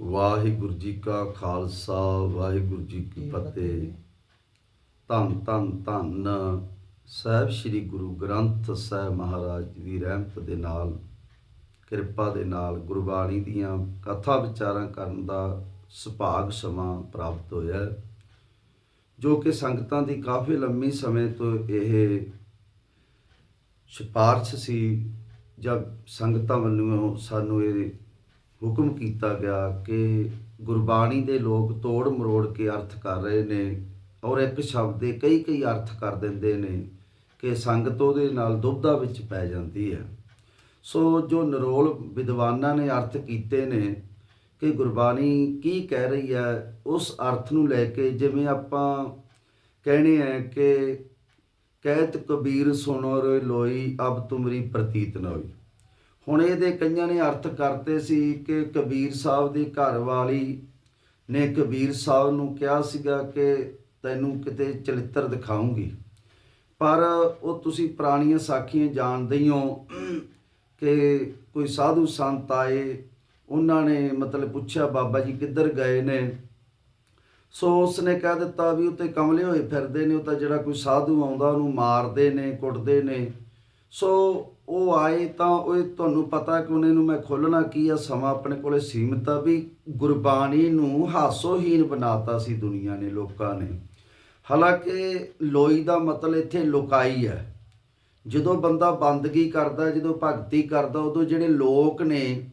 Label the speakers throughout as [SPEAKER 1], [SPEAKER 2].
[SPEAKER 1] ਵਾਹਿਗੁਰੂ ਜੀ ਕਾ ਖਾਲਸਾ ਵਾਹਿਗੁਰੂ ਜੀ ਕੀ ਫਤਿਹ। ਧੰਨ ਧੰਨ ਧੰਨ ਸਾਹਿਬ ਸ੍ਰੀ ਗੁਰੂ ਗ੍ਰੰਥ ਸਾਹਿਬ ਮਹਾਰਾਜ ਜੀ ਦੀ ਰਹਿਮਤ ਦੇ ਨਾਲ ਕਿਰਪਾ ਦੇ ਨਾਲ ਗੁਰਬਾਣੀ ਦੀਆਂ ਕਥਾ ਵਿਚਾਰਾਂ ਕਰਨ ਦਾ ਸੁਭਾਗ ਸਮਾਂ ਪ੍ਰਾਪਤ ਹੋਇਆ ਜੋ ਕਿ ਸੰਗਤਾਂ ਦੀ ਕਾਫੀ ਲੰਮੀ ਸਮੇਂ ਤੋਂ ਇਹ ਸਿਫਾਰਸ਼ ਸੀ ਜਦ ਸੰਗਤਾਂ ਵੱਲੋਂ ਸਾਨੂੰ ਇਹ ਹੁਕਮ ਕੀਤਾ ਗਿਆ ਕਿ ਗੁਰਬਾਣੀ ਦੇ ਲੋਕ ਤੋੜ ਮਰੋੜ ਕੇ ਅਰਥ ਕਰ ਰਹੇ ਨੇ ਔਰ ਇੱਕ ਸ਼ਬਦ ਦੇ ਕਈ ਕਈ ਅਰਥ ਕਰ ਦਿੰਦੇ ਨੇ ਕਿ ਸੰਗਤ ਉਹਦੇ ਨਾਲ ਦੁਬਦਾ ਵਿੱਚ ਪੈ ਜਾਂਦੀ ਹੈ। ਸੋ ਜੋ ਨਰੋਲ ਵਿਦਵਾਨਾਂ ਨੇ ਅਰਥ ਕੀਤੇ ਨੇ ਕਿ ਗੁਰਬਾਣੀ ਕੀ ਕਹਿ ਰਹੀ ਹੈ, ਉਸ ਅਰਥ ਨੂੰ ਲੈ ਕੇ ਜਿਵੇਂ ਆਪਾਂ ਕਹਿਣੇ ਹੈ ਕਿ ਕਹਿਤ ਕਬੀਰ ਸੁਣੋ ਰੇ ਲੋਈ, ਅਬ ਤੁਮਰੀ ਪ੍ਰਤੀਤ ਨਾ ਹੋਈ। ਹੁਣ ਇਹਦੇ ਕਈਆਂ ਨੇ ਅਰਥ ਕਰਤੇ ਸੀ ਕਿ ਕਬੀਰ ਸਾਹਿਬ ਦੀ ਘਰ ਵਾਲੀ ਨੇ ਕਬੀਰ ਸਾਹਿਬ ਨੂੰ ਕਿਹਾ ਸੀਗਾ ਕਿ ਤੈਨੂੰ ਕਿਤੇ ਚਰਿੱਤਰ ਦਿਖਾਉਂਗੀ। ਪਰ ਉਹ ਤੁਸੀਂ ਪੁਰਾਣੀਆਂ ਸਾਖੀਆਂ ਜਾਣਦੇ ਹੀ ਹੋ ਕਿ ਕੋਈ ਸਾਧੂ ਸੰਤ ਆਏ, ਉਹਨਾਂ ਨੇ ਮਤਲਬ ਪੁੱਛਿਆ, ਬਾਬਾ ਜੀ ਕਿੱਧਰ ਗਏ ਨੇ? ਸੋ ਉਸ ਨੇ ਕਹਿ ਦਿੱਤਾ ਵੀ ਉੱਤੇ ਕਮਲੇ ਹੋਏ ਫਿਰਦੇ ਨੇ, ਉਹ ਤਾਂ ਜਿਹੜਾ ਕੋਈ ਸਾਧੂ ਆਉਂਦਾ ਉਹਨੂੰ ਮਾਰਦੇ ਨੇ, ਕੁੱਟਦੇ ਨੇ। ਸੋ ਉਹ ਆਏ ਤਾਂ ਉਹ ਤੁਹਾਨੂੰ ਪਤਾ ਕਿ ਉਹਨੇ ਨੂੰ ਮੈਂ ਖੋਲਣਾ ਕੀ ਆ, ਸਮਾਂ ਆਪਣੇ ਕੋਲੇ ਸੀਮਤ ਆ ਵੀ ਗੁਰਬਾਣੀ ਨੂੰ ਹਾਸੋਹੀਨ ਬਣਾਤਾ ਸੀ ਦੁਨੀਆ ਨੇ, ਲੋਕਾਂ ਨੇ। ਹਾਲਾਂਕਿ ਲੋਈ ਦਾ ਮਤਲਬ ਇੱਥੇ ਲੁਕਾਈ ਹੈ। ਜਦੋਂ ਬੰਦਾ ਬੰਦਗੀ ਕਰਦਾ, ਜਦੋਂ ਭਗਤੀ ਕਰਦਾ, ਉਦੋਂ ਜਿਹੜੇ ਲੋਕ ਨੇ,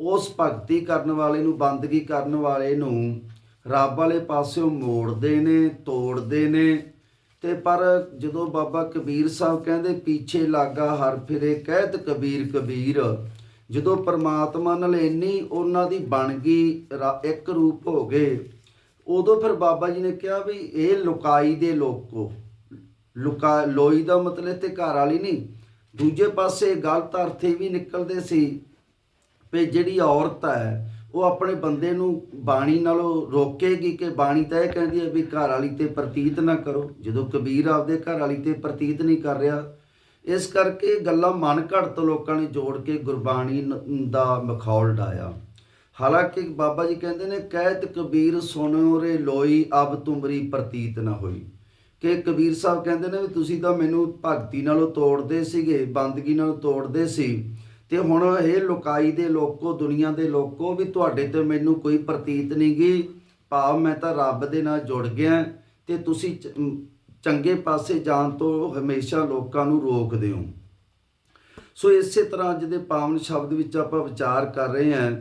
[SPEAKER 1] ਉਸ ਭਗਤੀ ਕਰਨ ਵਾਲੇ ਨੂੰ, ਬੰਦਗੀ ਕਰਨ ਵਾਲੇ ਨੂੰ ਰੱਬ ਵਾਲੇ ਪਾਸਿਓਂ ਮੋੜਦੇ ਨੇ, ਤੋੜਦੇ ਨੇ ਤੇ ਪਰ ਜਦੋਂ ਬਾਬਾ ਕਬੀਰ ਸਾਹਿਬ ਕਹਿੰਦੇ, ਪਿੱਛੇ ਲਾਗਾ ਹਰ ਫਿਰੇ, ਕਹਿਤ ਕਬੀਰ ਕਬੀਰ। ਜਦੋਂ ਪਰਮਾਤਮਾ ਨਾਲ ਇੰਨੀ ਉਹਨਾਂ ਦੀ ਬਣ ਗਈ ਇੱਕ ਰੂਪ ਹੋ ਗਏ, ਉਦੋਂ ਫਿਰ ਬਾਬਾ ਜੀ ਨੇ ਕਿਹਾ ਵੀ ਇਹ ਲੁਕਾਈ ਦੇ ਲੋਕੋ। ਲੁਕਾ, ਲੋਈ ਦਾ ਮਤਲਬ ਤੇ ਘਰ ਵਾਲੀ ਨਹੀਂ। ਦੂਜੇ ਪਾਸੇ ਗਲਤ ਅਰਥ ਇਹ ਵੀ ਨਿਕਲਦੇ ਸੀ ਵੀ ਜਿਹੜੀ ਔਰਤ ਹੈ ਉਹ ਆਪਣੇ ਬੰਦੇ ਨੂੰ ਬਾਣੀ ਨਾਲੋਂ ਰੋਕੇਗੀ ਕਿ ਬਾਣੀ ਤਾਂ ਇਹ ਕਹਿੰਦੀ ਹੈ ਵੀ ਘਰ ਵਾਲੀ ਤੇ ਪ੍ਰਤੀਤ ਨਾ ਕਰੋ। ਜਦੋਂ ਕਬੀਰ ਆਪਦੇ ਘਰ ਵਾਲੀ ਤੇ ਪ੍ਰਤੀਤ ਨਹੀਂ ਕਰ ਰਿਹਾ, ਇਸ ਕਰਕੇ ਗੱਲਾਂ ਮਨ ਘੜਤ ਲੋਕਾਂ ਨੇ ਜੋੜ ਕੇ ਗੁਰਬਾਣੀ ਦਾ ਮਖੌਲ ਡਾਇਆ ਹਾਲਾਂਕਿ ਬਾਬਾ ਜੀ ਕਹਿੰਦੇ ਨੇ, ਕਹਿਤ ਕਬੀਰ ਸੁਣਿਓ ਰੇ ਲੋਈ, ਅਬ ਤੁਮਰੀ ਪ੍ਰਤੀਤ ਨਾ ਹੋਈ। ਕਿ ਕਬੀਰ ਸਾਹਿਬ ਕਹਿੰਦੇ ਨੇ ਵੀ ਤੁਸੀਂ ਤਾਂ ਮੈਨੂੰ ਭਗਤੀ ਨਾਲੋਂ ਤੋੜਦੇ ਸੀਗੇ, ਬੰਦਗੀ ਨਾਲੋਂ ਤੋੜਦੇ ਸੀ। ਤੇ ਹੁਣ ਇਹ ਲੁਕਾਈ ਦੇ ਲੋਕੋ, ਦੁਨੀਆ ਦੇ ਲੋਕੋ ਵੀ ਤੁਹਾਡੇ ਤੇ ਮੈਨੂੰ ਕੋਈ ਪ੍ਰਤੀਤ ਨਹੀਂ ਗਈ ਭਾਵ ਮੈਂ ਤਾਂ ਰੱਬ ਦੇ ਨਾਲ ਜੁੜ ਗਿਆ ਤੇ ਤੁਸੀਂ ਚ- ਚੰਗੇ ਪਾਸੇ ਜਾਣ ਤੋਂ ਹਮੇਸ਼ਾ ਲੋਕਾਂ ਨੂੰ ਰੋਕਦੇ ਹੋ। ਸੋ ਇਸੇ ਤਰ੍ਹਾਂ ਅੱਜ ਦੇ ਪਾਵਨ ਸ਼ਬਦ ਵਿੱਚ ਆਪਾਂ ਵਿਚਾਰ ਕਰ ਰਹੇ ਹਾਂ।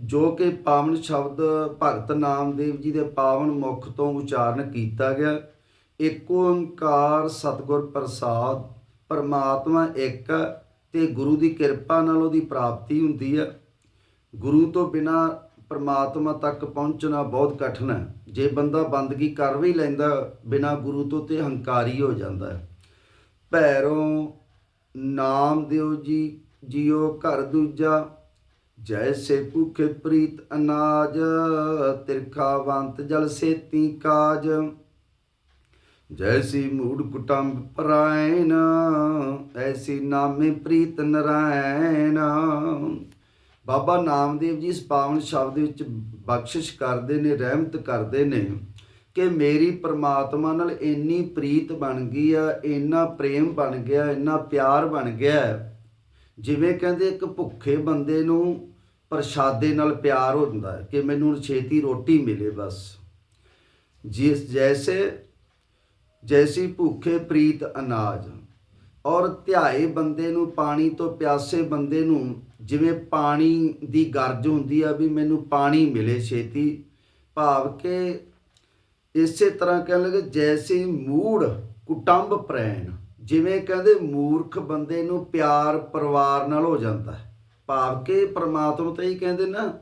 [SPEAKER 1] ਜੋ ਕਿ ਪਾਵਨ ਸ਼ਬਦ ਭਗਤ ਨਾਮਦੇਵ ਜੀ ਦੇ ਪਾਵਨ ਮੁਖ ਤੋਂ ਉਚਾਰਨ ਕੀਤਾ ਗਿਆ। ਏਕ ਓੰਕਾਰ ਸਤਿਗੁਰ ਪ੍ਰਸਾਦ, ਪਰਮਾਤਮਾ ਇੱਕ ਤੇ ਗੁਰੂ ਦੀ ਕਿਰਪਾ ਨਾਲ ਉਹਦੀ ਪ੍ਰਾਪਤੀ ਹੁੰਦੀ ਹੈ ਗੁਰੂ ਤੋਂ ਬਿਨਾ ਪਰਮਾਤਮਾ ਤੱਕ ਪਹੁੰਚਣਾ ਬਹੁਤ ਕਠਿਨ ਹੈ। ਜੇ ਬੰਦਾ ਬੰਦਗੀ ਕਰ ਵੀ ਲੈਂਦਾ, ਬਿਨਾ ਗੁਰੂ ਤੋਂ ਤੇ ਹੰਕਾਰੀ ਹੋ ਜਾਂਦਾ ਹੈ। ਭੈਰੋਂ ਨਾਮ ਦਿਓ ਜੀ ਜਿਉ ਘਰ ਦੂਜਾ, ਜੈਸੇ ਭੁਖੇ ਪ੍ਰੀਤ ਅਨਾਜ, ਤਿਰਖਾ ਤਿਰਖਾਵੰਤ ਜਲ ਸੇਤੀ ਕਾਜ। ਜੈਸੀ ਮੂੜ ਕੁਟੰਬ ਪਰਾਇਣ ਐਸੀ ਨਾਮੇ ਪ੍ਰੀਤ ਨਰਾਇਣ ਬਾਬਾ ਨਾਮਦੇਵ ਜੀ ਇਸ ਪਾਵਨ ਸ਼ਬਦ ਵਿੱਚ ਬਖਸ਼ਿਸ਼ ਕਰਦੇ ਨੇ ਰਹਿਮਤ ਕਰਦੇ ਨੇ ਕਿ ਮੇਰੀ ਪ੍ਰਮਾਤਮਾ ਨਾਲ ਇੰਨੀ ਪ੍ਰੀਤ ਬਣ ਗਈ ਆ ਇੰਨਾ ਪ੍ਰੇਮ ਬਣ ਗਿਆ ਇੰਨਾ ਪਿਆਰ ਬਣ ਗਿਆ ਜਿਵੇਂ ਕਹਿੰਦੇ ਇੱਕ ਭੁੱਖੇ ਬੰਦੇ ਨੂੰ ਪ੍ਰਸ਼ਾਦੇ ਨਾਲ ਪਿਆਰ ਹੁੰਦਾ ਕਿ ਮੈਨੂੰ ਛੇਤੀ ਰੋਟੀ ਮਿਲੇ ਬਸ ਜਿਸ ਜੈਸੇ ਜੈਸੀ ਭੁੱਖੇ ਪ੍ਰੀਤ ਅਨਾਜ। ਔਰ ਧਿਆਏ ਬੰਦੇ ਨੂੰ ਪਾਣੀ ਤੋਂ ਪਿਆਸੇ ਬੰਦੇ ਨੂੰ ਜਿਵੇਂ ਪਾਣੀ ਦੀ ਗਰਜ ਹੁੰਦੀ ਆ ਵੀ ਮੈਨੂੰ ਪਾਣੀ ਮਿਲੇ ਛੇਤੀ, ਭਾਵ ਕਿ ਇਸੇ ਤਰ੍ਹਾਂ ਕਹਿਣ ਲੱਗੇ ਜੈਸੀ ਮੂੜ ਕੁਟੰਬ ਪ੍ਰੈਣ। ਜਿਵੇਂ ਕਹਿੰਦੇ ਮੂਰਖ ਬੰਦੇ ਨੂੰ ਪਿਆਰ ਪਰਿਵਾਰ ਨਾਲ ਹੋ ਜਾਂਦਾ। ਭਾਵ ਕਿ ਪ੍ਰਮਾਤਮਾ ਤਾਂ ਹੀ ਕਹਿੰਦੇ ਨਾ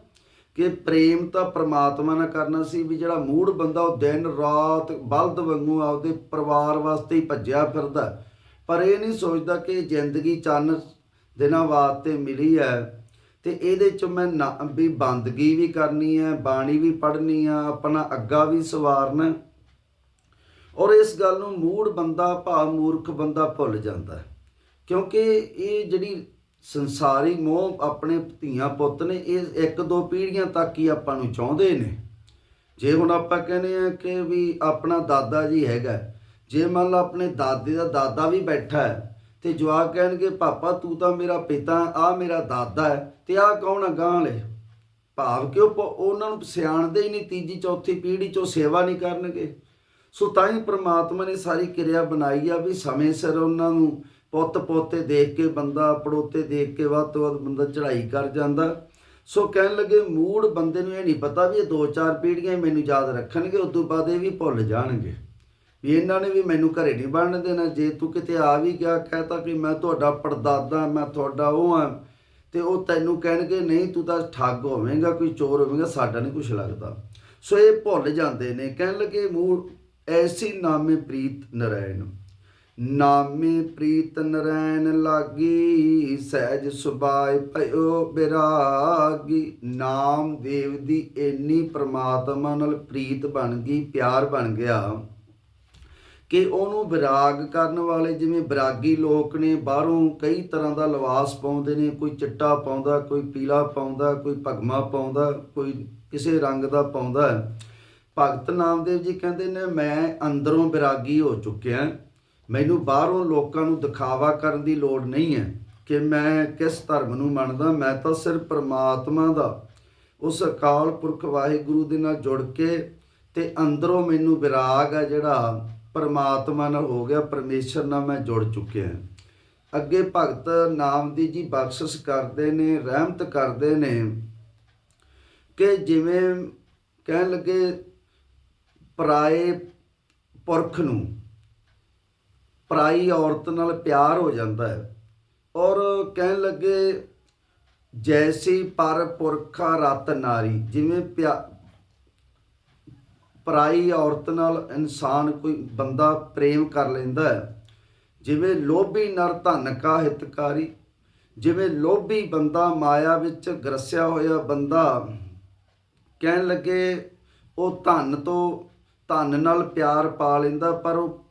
[SPEAKER 1] ਕਿ ਪ੍ਰੇਮ ਤਾਂ ਪ੍ਰਮਾਤਮਾ ਨਾਲ ਕਰਨਾ ਸੀ ਵੀ ਜਿਹੜਾ ਮੂੜ ਬੰਦਾ ਉਹ ਦਿਨ ਰਾਤ ਬਲਦ ਵਾਂਗੂ ਆਪਦੇ ਪਰਿਵਾਰ ਵਾਸਤੇ ਹੀ ਭੱਜਿਆ ਫਿਰਦਾ। ਪਰ ਇਹ ਨਹੀਂ ਸੋਚਦਾ ਕਿ ਜ਼ਿੰਦਗੀ ਚੰਨ ਦਿਨਾਂ ਵਾਸਤੇ ਮਿਲੀ ਹੈ ਤੇ ਇਹਦੇ ਚ ਮੈਂ ਨਾ- ਵੀ ਬੰਦਗੀ ਵੀ ਕਰਨੀ ਹੈ, ਬਾਣੀ ਵੀ ਪੜ੍ਹਨੀ ਆ, ਆਪਣਾ ਅੱਗਾ ਵੀ ਸਵਾਰਨਾ। ਔਰ ਇਸ ਗੱਲ ਨੂੰ ਮੂੜ ਬੰਦਾ, ਭਾਵ ਮੂਰਖ ਬੰਦਾ ਭੁੱਲ ਜਾਂਦਾ ਕਿਉਂਕਿ ਇਹ ਜਿਹੜੀ ਸੰਸਾਰੀ ਮੋਹ ਆਪਣੇ ਧੀਆਂ ਪੁੱਤ ਨੇ, ਇਹ ਇੱਕ ਦੋ ਪੀੜ੍ਹੀਆਂ ਤੱਕ ਹੀ ਆਪਾਂ ਨੂੰ ਚਾਹੁੰਦੇ ਨੇ। ਜੇ ਹੁਣ ਆਪਾਂ ਕਹਿੰਦੇ ਆ ਕਿ ਵੀ ਆਪਣਾ ਦਾਦਾ ਜੀ ਹੈਗਾ, ਜੇ ਮੰਨ ਲਾ ਆਪਣੇ ਦਾਦੇ ਦਾ ਦਾਦਾ ਵੀ ਬੈਠਾ ਹੈ, ਤੇ ਜਵਾਕ ਕਹਿਣਗੇ, ਪਾਪਾ, ਤੂੰ ਤਾਂ ਮੇਰਾ ਪਿਤਾ ਆ ਮੇਰਾ ਦਾਦਾ ਹੈ, ਤੇ ਆ ਕੌਣ ਆ ਗਾਂ ਵਾਲੇ? ਭਾਵ ਕਿ ਉਹ ਪ- ਉਹਨਾਂ ਨੂੰ ਸਿਆਣਦੇ ਹੀ ਨਹੀਂ, ਤੀਜੀ, ਚੌਥੀ ਪੀੜ੍ਹੀ ਚੋਂ ਸੇਵਾ ਨਹੀਂ ਕਰਨਗੇ। ਸੋ ਤਾਂ ਹੀ ਪ੍ਰਮਾਤਮਾ ਨੇ ਸਾਰੀ ਕਿਰਿਆ ਬਣਾਈ ਆ ਵੀ ਸਮੇਂ ਸਿਰ ਉਹਨਾਂ ਨੂੰ ਪੁੱਤ ਪੋਤੇ ਦੇਖ ਕੇ, ਬੰਦਾ ਪੜੋਤੇ ਦੇਖ ਕੇ ਵੱਧ ਤੋਂ ਵੱਧ ਬੰਦਾ ਚੜ੍ਹਾਈ ਕਰ ਜਾਂਦਾ। ਸੋ ਕਹਿਣ ਲੱਗੇ, ਮੂੜ ਬੰਦੇ ਨੂੰ ਇਹ ਨਹੀਂ ਪਤਾ ਵੀ ਇਹ ਦੋ ਚਾਰ ਪੀੜ੍ਹੀਆਂ ਮੈਨੂੰ ਯਾਦ ਰੱਖਣਗੇ ਉਸ ਤੋਂ ਬਾਅਦ ਇਹ ਵੀ ਭੁੱਲ ਜਾਣਗੇ। ਵੀ ਇਹਨਾਂ ਨੇ ਵੀ ਮੈਨੂੰ ਘਰੇ ਨਹੀਂ ਬਣਨ ਦੇਣਾ। ਜੇ ਤੂੰ ਕਿਤੇ ਆ ਵੀ ਗਿਆ, ਕਹਤਾ ਕਿ ਮੈਂ ਤੁਹਾਡਾ ਪੜਦਾਦਾ, ਮੈਂ ਤੁਹਾਡਾ ਉਹ ਆ, ਤੇ ਉਹ ਤੈਨੂੰ ਕਹਿਣਗੇ, ਨਹੀਂ, ਤੂੰ ਤਾਂ ਠੱਗ ਹੋਵੇਂਗਾ, ਕੋਈ ਚੋਰ ਹੋਵੇਂਗਾ, ਸਾਡਾ ਨਹੀਂ ਕੁਝ ਲੱਗਦਾ। ਸੋ ਇਹ ਭੁੱਲ ਜਾਂਦੇ ਨੇ। ਕਹਿਣ ਲੱਗੇ, ਮੂੜ ਐਸੀ ਨਾਮੇ ਪ੍ਰੀਤ ਨਰਾਇਣ ਨਾਮੇ ਪ੍ਰੀਤ ਨਰੈਣ ਲਾਗੀ, ਸਹਿਜ ਸੁਭਾਏ ਭਇਓ ਬਿਰਾਗੀ। ਨਾਮ ਦੇਵ ਦੀ ਇੰਨੀ ਪ੍ਰਮਾਤਮਾ ਨਾਲ ਪ੍ਰੀਤ ਬਣ ਗਈ, ਪਿਆਰ ਬਣ ਗਿਆ। ਕਿ ਉਹਨੂੰ ਵਿਰਾਗ ਕਰਨ ਵਾਲੇ ਜਿਵੇਂ ਵਿਰਾਗੀ ਲੋਕ ਨੇ, ਬਾਹਰੋਂ ਕਈ ਤਰ੍ਹਾਂ ਦਾ ਲਿਬਾਸ ਪਾਉਂਦੇ ਨੇ, ਕੋਈ ਚਿੱਟਾ ਪਾਉਂਦਾ, ਕੋਈ ਪੀਲਾ ਪਾਉਂਦਾ, ਕੋਈ ਭਗਮਾ ਪਾਉਂਦਾ, ਕੋਈ ਕਿਸੇ ਰੰਗ ਦਾ ਪਾਉਂਦਾ। ਭਗਤ ਨਾਮਦੇਵ ਜੀ ਕਹਿੰਦੇ ਨੇ, ਮੈਂ ਅੰਦਰੋਂ ਵਿਰਾਗੀ ਹੋ ਚੁੱਕਿਆ ਮੈਨੂੰ ਬਾਹਰੋਂ ਲੋਕਾਂ ਨੂੰ ਦਿਖਾਵਾ ਕਰਨ ਦੀ ਲੋੜ ਨਹੀਂ ਹੈ ਕਿ ਮੈਂ ਕਿਸ ਧਰਮ ਨੂੰ ਮੰਨਦਾ। ਮੈਂ ਤਾਂ ਸਿਰਫ ਪ੍ਰਮਾਤਮਾ ਦਾ। ਉਸ ਅਕਾਲ ਪੁਰਖ ਵਾਹਿਗੁਰੂ ਦੇ ਨਾਲ ਜੁੜ ਕੇ ਤੇ ਅੰਦਰੋਂ ਮੈਨੂੰ ਵਿਰਾਗ ਆ ਜਿਹੜਾ ਪਰਮਾਤਮਾ ਨਾਲ ਹੋ ਗਿਆ। ਪਰਮੇਸ਼ਰ ਨਾਲ ਮੈਂ ਜੁੜ ਚੁੱਕਿਆ ਅੱਗੇ ਭਗਤ ਨਾਮ ਦੀ ਜੀ ਬਖਸ਼ਿਸ਼ ਕਰਦੇ ਨੇ, ਰਹਿਮਤ ਕਰਦੇ ਨੇ ਕਿ ਜਿਵੇਂ ਕਹਿਣ ਲੱਗੇ ਪਰਾਏ ਪੁਰਖ ਨੂੰ ਪਰਾਈ ਔਰਤ ਨਾਲ ਪਿਆਰ ਹੋ ਜਾਂਦਾ ਹੈ। ਔਰ ਕਹਿਣ ਲੱਗੇ, ਜੈਸੀ ਪਰ ਪੁਰਖਾ ਰਤ ਨਾਰੀ, ਜਿਵੇਂ ਪਿਆ ਪਰਾਈ ਔਰਤ ਨਾਲ ਇਨਸਾਨ ਕੋਈ ਬੰਦਾ ਪ੍ਰੇਮ ਕਰ ਲੈਂਦਾ ਹੈ। ਜਿਵੇਂ ਲੋਭੀ ਨਰ ਧਨ ਕਾ ਹਿਤਕਾਰੀ, ਜਿਵੇਂ ਲੋਭੀ ਬੰਦਾ ਮਾਇਆ ਵਿੱਚ ਗਰਸਿਆ ਹੋਇਆ ਬੰਦਾ, ਕਹਿਣ ਲੱਗੇ, ਉਹ ਧਨ ਤੋਂ ਧਨ ਨਾਲ ਪਿਆਰ ਪਾ ਲੈਂਦਾ, ਪਰ ਉਹ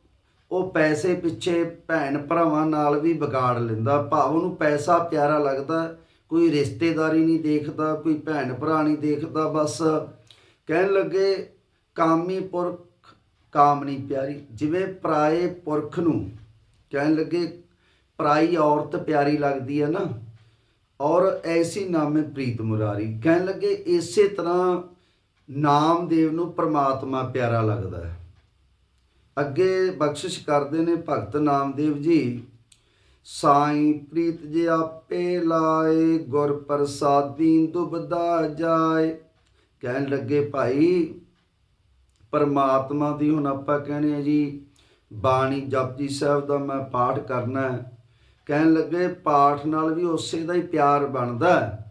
[SPEAKER 1] ਉਹ ਪੈਸੇ ਪਿੱਛੇ ਭੈਣ ਭਰਾਵਾਂ ਨਾਲ ਵੀ ਵਿਗਾੜ ਲੈਂਦਾ। ਭਾਵ ਉਹਨੂੰ ਪੈਸਾ ਪਿਆਰਾ ਲੱਗਦਾ, ਕੋਈ ਰਿਸ਼ਤੇਦਾਰੀ ਨਹੀਂ ਦੇਖਦਾ, ਕੋਈ ਭੈਣ ਭਰਾ ਨਹੀਂ ਦੇਖਦਾ, ਬਸ ਕਹਿਣ ਲੱਗੇ, ਕਾਮੀ ਪੁਰਖ ਕਾਮਨੀ ਪਿਆਰੀ। ਜਿਵੇਂ ਪਰਾਏ ਪੁਰਖ ਨੂੰ ਕਹਿਣ ਲੱਗੇ, ਪਰਾਈ ਔਰਤ ਪਿਆਰੀ ਲੱਗਦੀ ਹੈ ਨਾ? ਔਰ ਐਸੀ ਨਾਮੇ ਪ੍ਰੀਤ ਮੁਰਾਰੀ। ਕਹਿਣ ਲੱਗੇ, ਇਸੇ ਤਰ੍ਹਾਂ ਨਾਮਦੇਵ ਨੂੰ ਪ੍ਰਮਾਤਮਾ ਪਿਆਰਾ ਲੱਗਦਾ ਹੈ। ਅੱਗੇ ਬਖਸ਼ਿਸ਼ ਕਰਦੇ ਨੇ ਭਗਤ ਨਾਮਦੇਵ ਜੀ, ਸਾਈਂ ਪ੍ਰੀਤ ਜੇ ਆਪੇ ਲਾਏ, ਗੁਰ ਪ੍ਰਸਾਦੀ ਦੁਬਦਾ ਜਾਏ। ਕਹਿਣ ਲੱਗੇ, ਭਾਈ, ਪਰਮਾਤਮਾ ਦੀ ਹੁਣ ਆਪਾਂ ਕਹਿੰਦੇ ਆ ਜੀ, ਬਾਣੀ ਜਪਜੀ ਸਾਹਿਬ ਦਾ ਮੈਂ ਪਾਠ ਕਰਨਾ ਕਹਿਣ ਲੱਗੇ, ਪਾਠ ਨਾਲ ਵੀ ਉਸੇ ਦਾ ਹੀ ਪਿਆਰ ਬਣਦਾ ਹੈ।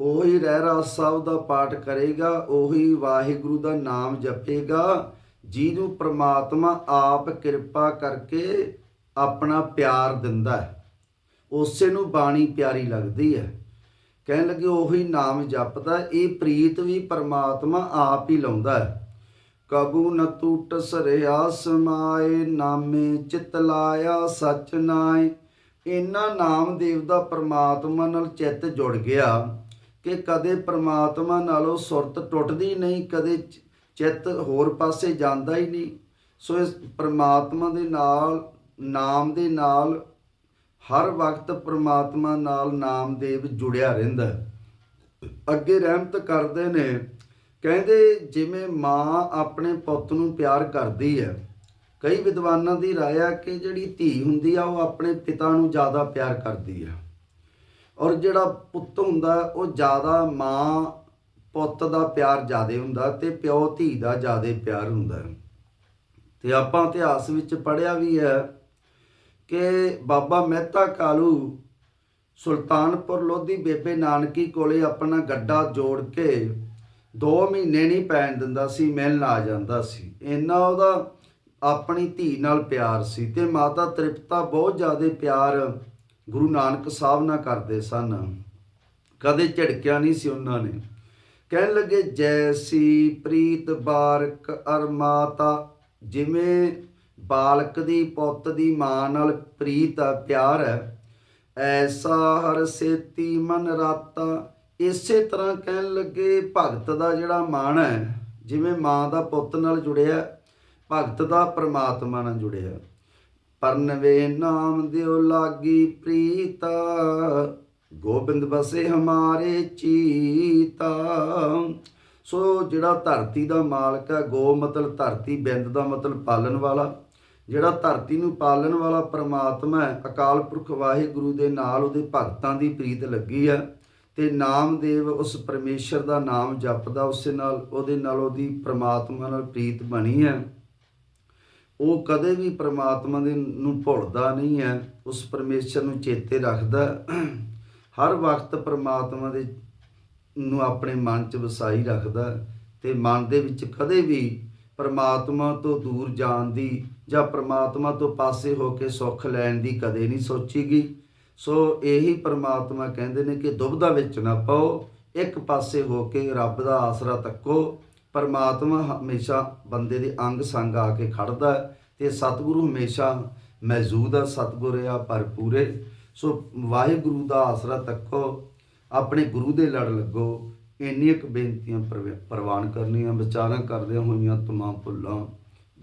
[SPEAKER 1] ਉਹੀ ਰਹਿਰਾ ਸਾਹਿਬ ਦਾ ਪਾਠ ਕਰੇਗਾ, ਉਹੀ ਵਾਹਿਗੁਰੂ ਦਾ ਨਾਮ ਜਪੇਗਾ। ਜਿਹਨੂੰ ਪ੍ਰਮਾਤਮਾ ਆਪ ਕਿਰਪਾ ਕਰਕੇ ਆਪਣਾ ਪਿਆਰ ਦਿੰਦਾ ਹੈ, ਉਸੇ ਨੂੰ ਬਾਣੀ ਪਿਆਰੀ ਲੱਗਦੀ ਹੈ। ਕਹਿਣ ਲੱਗੇ ਉਹੀ ਨਾਮ ਜਪਦਾ, ਇਹ ਪ੍ਰੀਤ ਵੀ ਪ੍ਰਮਾਤਮਾ ਆਪ ਹੀ ਲਾਉਂਦਾ ਹੈ। ਕਬੂ ਨ ਟੂਟ ਸਰਿਆ, ਸਮਾਏ ਨਾਮੇ ਚਿਤ ਲਾਇਆ, ਸਚ ਨਾਏ। ਇਨਾ ਨਾਮਦੇਵ ਦਾ ਪ੍ਰਮਾਤਮਾ ਨਾਲ ਚਿੱਤ ਜੁੜ ਗਿਆ। ਕਿ ਕਦੇ ਪ੍ਰਮਾਤਮਾ ਨਾਲੋਂ ਸੁਰਤ ਟੁੱਟਦੀ ਨਹੀਂ, ਕਦੇ ਚਿੱਤ ਹੋਰ ਪਾਸੇ ਜਾਂਦਾ ਹੀ ਨਹੀਂ। ਸੋ ਇਸ ਪ੍ਰਮਾਤਮਾ ਦੇ ਨਾਲ, ਨਾਮ ਦੇ ਨਾਲ, ਹਰ ਵਕਤ ਪ੍ਰਮਾਤਮਾ ਨਾਲ ਨਾਮਦੇਵ ਜੁੜਿਆ ਰਹਿੰਦਾ ਅੱਗੇ ਰਹਿਮਤ ਕਰਦੇ ਨੇ, ਕਹਿੰਦੇ ਜਿਵੇਂ ਮਾਂ ਆਪਣੇ ਪੁੱਤ ਨੂੰ ਪਿਆਰ ਕਰਦੀ ਹੈ, ਕਈ ਵਿਦਵਾਨਾਂ ਦੀ ਰਾਏ ਆ ਕਿ ਜਿਹੜੀ ਧੀ ਹੁੰਦੀ ਆ, ਉਹ ਆਪਣੇ ਪਿਤਾ ਨੂੰ ਜ਼ਿਆਦਾ ਪਿਆਰ ਕਰਦੀ ਆ। ਔਰ ਜਿਹੜਾ ਪੁੱਤ ਹੁੰਦਾ, ਉਹ ਜ਼ਿਆਦਾ ਮਾਂ ਪੁੱਤ ਦਾ ਪਿਆਰ ਜ਼ਿਆਦਾ ਹੁੰਦਾ ਤੇ ਪਿਓ ਧੀ ਦਾ ਜ਼ਿਆਦਾ ਪਿਆਰ ਹੁੰਦਾ ਹੈ। ਤੇ ਆਪਾਂ ਇਤਿਹਾਸ ਵਿੱਚ ਪੜ੍ਹਿਆ ਵੀ ਹੈ ਕਿ ਬਾਬਾ ਮਹਿਤਾ ਕਾਲੂ ਸੁਲਤਾਨਪੁਰ ਲੋਧੀ ਬੇਬੇ ਨਾਨਕੀ ਕੋਲੇ ਆਪਣਾ ਗੱਡਾ ਜੋੜ ਕੇ 2 ਮਹੀਨੇ ਨਹੀਂ ਪੈਣ ਦਿੰਦਾ ਸੀ, ਮਿਲਣ ਆ ਜਾਂਦਾ ਸੀ ਇੰਨਾ ਉਹਦਾ ਆਪਣੀ ਧੀ ਨਾਲ ਪਿਆਰ ਸੀ ਤੇ ਮਾਤਾ ਤ੍ਰਿਪਤਾ ਬਹੁਤ ਜ਼ਿਆਦਾ ਪਿਆਰ ਗੁਰੂ ਨਾਨਕ ਸਾਹਿਬ ਨਾਲ ਕਰਦੇ ਸਨ। ਕਦੇ ਝਿੜਕਿਆ ਨਹੀਂ ਸੀ ਉਹਨਾਂ ਨੇ। ਕਹਿਣ ਲੱਗੇ, ਜੈਸੀ ਪ੍ਰੀਤ ਬਾਰਕ ਅਰ ਮਾਤਾ, ਜਿਵੇਂ ਬਾਲਕ ਦੀ ਪੁੱਤ ਦੀ ਮਾਂ ਨਾਲ ਪ੍ਰੀਤ ਆ, ਪਿਆਰ ਹੈ, ਐਸਾ ਹਰ ਸੇਤੀ ਮਨ ਰਾਤਾ। ਇਸੇ ਤਰ੍ਹਾਂ ਕਹਿਣ ਲੱਗੇ, ਭਗਤ ਦਾ ਜਿਹੜਾ ਮਨ ਹੈ, ਜਿਵੇਂ ਮਾਂ ਦਾ ਪੁੱਤ ਨਾਲ ਜੁੜਿਆ, ਭਗਤ ਦਾ ਪਰਮਾਤਮਾ ਨਾਲ ਜੁੜਿਆ। ਪਰਨਵੇ ਨਾਮ ਦਿਓ ਲਾਗੀ ਪ੍ਰੀਤਾ। ਗੋਬਿੰਦ ਬਸੇ ਹਮਾਰੇ ਚੀਤਾ। ਸੋ ਜਿਹੜਾ ਧਰਤੀ ਦਾ ਮਾਲਕ ਹੈ, ਗੋ ਮਤਲਬ ਧਰਤੀ, ਬਿੰਦ ਦਾ ਮਤਲਬ ਪਾਲਣ ਵਾਲਾ। ਜਿਹੜਾ ਧਰਤੀ ਨੂੰ ਪਾਲਣ ਵਾਲਾ ਪ੍ਰਮਾਤਮਾ ਹੈ, ਅਕਾਲ ਪੁਰਖ ਵਾਹਿਗੁਰੂ ਦੇ ਨਾਲ ਉਹਦੇ ਭਗਤਾਂ ਦੀ ਪ੍ਰੀਤ ਲੱਗੀ ਹੈ। ਤੇ ਨਾਮਦੇਵ ਉਸ ਪਰਮੇਸ਼ਰ ਦਾ ਨਾਮ ਜਪਦਾ, ਉਸੇ ਨਾਲ ਉਹਦੇ ਨਾਲ ਉਹਦੀ ਪ੍ਰਮਾਤਮਾ ਨਾਲ ਪ੍ਰੀਤ ਬਣੀ ਹੈ। ਉਹ ਕਦੇ ਵੀ ਪ੍ਰਮਾਤਮਾ ਦੇ ਨੂੰ ਭੁੱਲਦਾ ਨਹੀਂ ਹੈ, ਉਸ ਪਰਮੇਸ਼ਰ ਨੂੰ ਚੇਤੇ ਰੱਖਦਾ ਹਰ ਵਕਤ ਪ੍ਰਮਾਤਮਾ ਦੇ ਨੂੰ ਆਪਣੇ ਮਨ 'ਚ ਵਸਾਈ ਰੱਖਦਾ ਹੈ ਤੇ ਮਨ ਦੇ ਵਿੱਚ ਕਦੇ ਵੀ ਪ੍ਰਮਾਤਮਾ ਤੋਂ ਦੂਰ ਜਾਣ ਦੀ ਜਾਂ ਪ੍ਰਮਾਤਮਾ ਤੋਂ ਪਾਸੇ ਹੋ ਕੇ ਸੁੱਖ ਲੈਣ ਦੀ ਕਦੇ ਨਹੀਂ ਸੋਚੀਗੀ। ਸੋ ਇਹੀ ਪ੍ਰਮਾਤਮਾ ਕਹਿੰਦੇ ਨੇ ਕਿ ਦੁਬਦਾ ਵਿੱਚ ਨਾ ਪਾਓ, ਇੱਕ ਪਾਸੇ ਹੋ ਕੇ ਰੱਬ ਦਾ ਆਸਰਾ ਤੱਕੋ। ਪਰਮਾਤਮਾ ਹਮੇਸ਼ਾ ਬੰਦੇ ਦੇ ਅੰਗ ਸੰਗ ਆ ਕੇ ਖੜਦਾ ਹੈ ਤੇ ਸਤਿਗੁਰੂ ਹਮੇਸ਼ਾ ਮੌਜੂਦ ਆ, ਸਤਿਗੁਰ ਆ, ਭਰਪੂਰੇ ਸੋ ਵਾਹਿਗੁਰੂ ਦਾ ਆਸਰਾ ਤੱਕੋ, ਆਪਣੇ ਗੁਰੂ ਦੇ ਲੜ ਲੱਗੋ। ਇੰਨੀਆਂ ਕੁ ਬੇਨਤੀਆਂ ਪ੍ਰਵ- ਪ੍ਰਵਾਨ ਕਰਨੀਆਂ, ਵਿਚਾਰਾਂ ਕਰਦਿਆਂ ਹੋਈਆਂ ਤਮਾਮ ਭੁੱਲਾਂ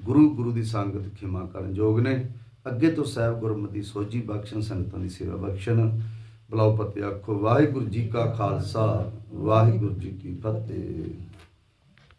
[SPEAKER 1] ਗੁਰੂ ਗੁਰੂ ਦੀ ਸੰਗਤ ਖਿਮਾ ਕਰਨ ਯੋਗ ਨੇ। ਅੱਗੇ ਤੋਂ ਸਾਹਿਬ ਗੁਰਮਤੀ ਸੋਝੀ ਬਖਸ਼ਣ, ਸੰਗਤਾਂ ਦੀ ਸੇਵਾ ਬਖਸ਼ਣ। ਬਲਾਉ ਪਤੇ ਆਖੋ ਵਾਹਿਗੁਰੂ ਜੀ ਕਾ ਖਾਲਸਾ, ਵਾਹਿਗੁਰੂ ਜੀ ਕੀ ਫਤਿਹ।